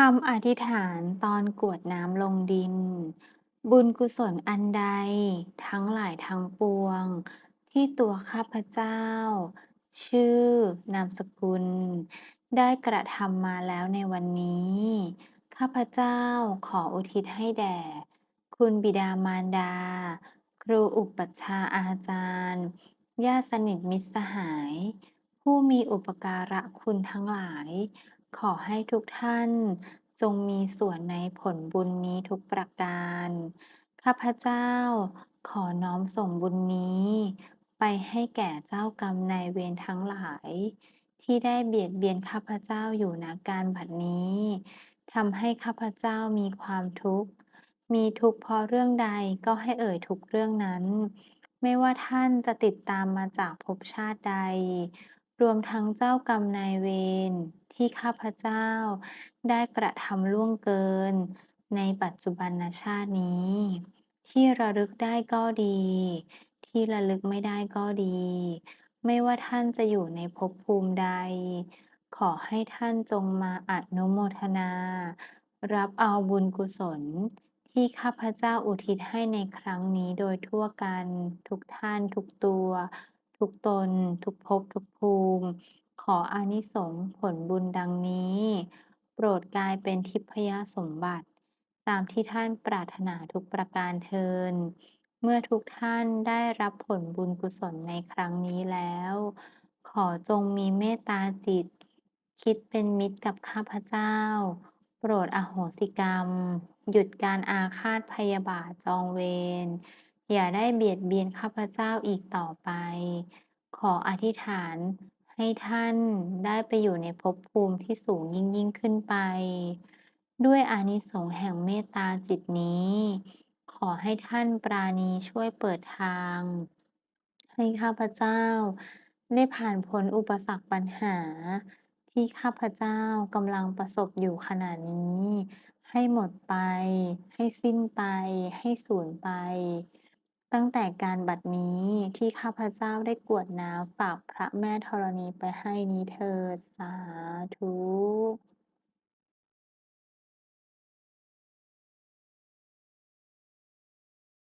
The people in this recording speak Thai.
คำอธิษฐานตอนกรวดน้ำลงดิน บุญกุศลอันใด ทั้งหลายทั้งปวง ที่ตัวข้าพเจ้า ชื่อนามสกุล ได้กระทำมาแล้วในวันนี้ ข้าพเจ้าขออุทิศให้แด่ คุณบิดามารดา ครูอุปัชฌาย์อาจารย์ญาติสนิทมิตรสหาย ผู้มีอุปการะคุณทั้งหลาย ขอให้ทุกท่านจงมีส่วนในผลบุญนี้ทุกประการ ข้าพเจ้าขอน้อมส่งบุญนี้ ไปให้แก่เจ้ากรรมนายเวรทั้งหลาย ที่ได้เบียดเบียนข้าพเจ้าอยู่ณการบัดนี้ทำให้ข้าพเจ้ามีความทุกข์ มีทุกข์เพราะเรื่องใดก็ให้เอ่ยทุกเรื่องนั้น ไม่ว่าท่านจะติดตามมาจากภพชาติใด รวมทั้งเจ้ากรรมนายเวรที่ข้าพเจ้าได้กระทำล่วงเกิน ในปัจจุบันชาตินี้ ที่ระลึกได้ก็ดี ที่ระลึกไม่ได้ก็ดี ไม่ว่าท่านจะอยู่ในภพภูมิใด ขอให้ท่านจงมาอนุโมทนา รับเอาบุญกุศลที่ข้าพเจ้าอุทิศให้ในครั้งนี้โดยทั่วกันทุกท่านทุกตัว ทุกตน ทุกภพทุกภูมิ ขออานิสงส์ผลบุญดังนี้ โปรดกลายเป็นทิพยสมบัติ ตามที่ท่านปรารถนาทุกประการเทอญเมื่อทุกท่านได้รับผลบุญกุศลในครั้งนี้แล้ว ขอจงมีเมตตาจิต คิดเป็นมิตรกับข้าพเจ้า โปรดอโหสิกรรม หยุดการอาฆาตพยาบาทจองเวร อย่าได้เบียดเบียนข้าพเจ้าอีกต่อไป ขออธิษฐานให้ท่านได้ไปอยู่ในภพภูมิที่สูงยิ่งๆขึ้นไป ด้วยอานิสงส์แห่งเมตตาจิตนี้ ขอให้ท่านปราณีช่วยเปิดทาง ให้ข้าพเจ้า ได้ผ่านพ้นอุปสรรคปัญหา ที่ข้าพเจ้ากำลังประสบอยู่ขณะนี้ ให้หมดไป ให้สิ้นไป ให้สูญไป ตั้งแต่การบัดนี้ที่ข้าพเจ้าได้กวดน้ำฝากพระแม่ธรณีไปให้นี้เธอสาธุ